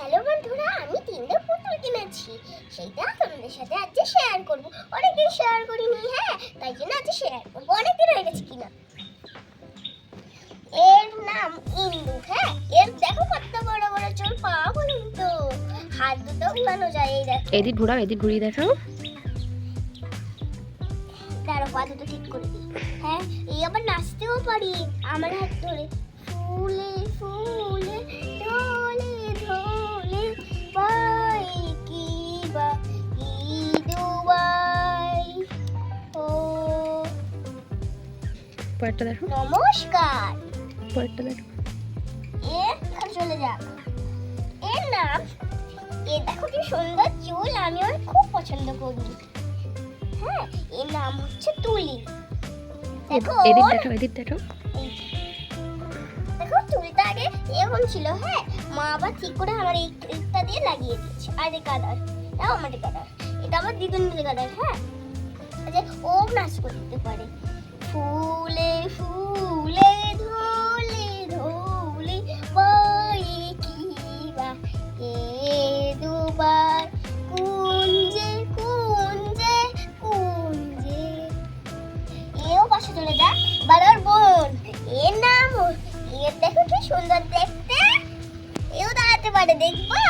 Hello বন্ধুরা আমি তিনটে পুতুল কিনেছি। সেইটা তোমাদের সাথে আজকে শেয়ার করব। অনেকদিন শেয়ার করিনি হ্যাঁ? তাই জন্য আজকে শেয়ার করব। অনেকদিন হয়ে গেছে কিনা। এর নাম ইন্দু হ্যাঁ? এর দেখো কত বড় বড় চোর পা বলুন তো হাত দুটো ঘুরানো যায় এই দেখো। এদিক ঘোরাও এদিক ঘুরিয়ে দেখাও তার পা দুটো ঠিক করে দিই। হ্যাঁ এই আবার নাচতেও পারি। আমার হাত ধরে ফুলে ফুলে পরেরটা দেখো। নমস্কার। পরেরটা দেখো। এর চলে যাক। এর নাম এ দেখো কি সুন্দর চুল আমি ওর খুব পছন্দ করি। হ্যাঁ এর নাম হচ্ছে তুলি। দেখো এদিক দেখো এদিক দেখো। দেখো চুলটা আগে এরকম ছিল হ্যাঁ? মা আবার ঠিক করে আমার এই ক্লিপটা দিয়ে লাগিয়ে দিয়েছে। আর এই কালার এটাও আমার কালার এটা আমার দ্বিগুণ মিলে কালার হ্যাঁ? যে ও নাচ করতে পারে। ফুলে ফুলে, ধুলে ধুলে, বই কি বা এ দুবার? কুঞ্জে কুঞ্জে কুঞ্জে। এও পাশে চলে যা বাড়ার বোন এর নাম এর দেখো কি সুন্দর দেখতে। এও দাঁড়াতে পারে, দেখবা?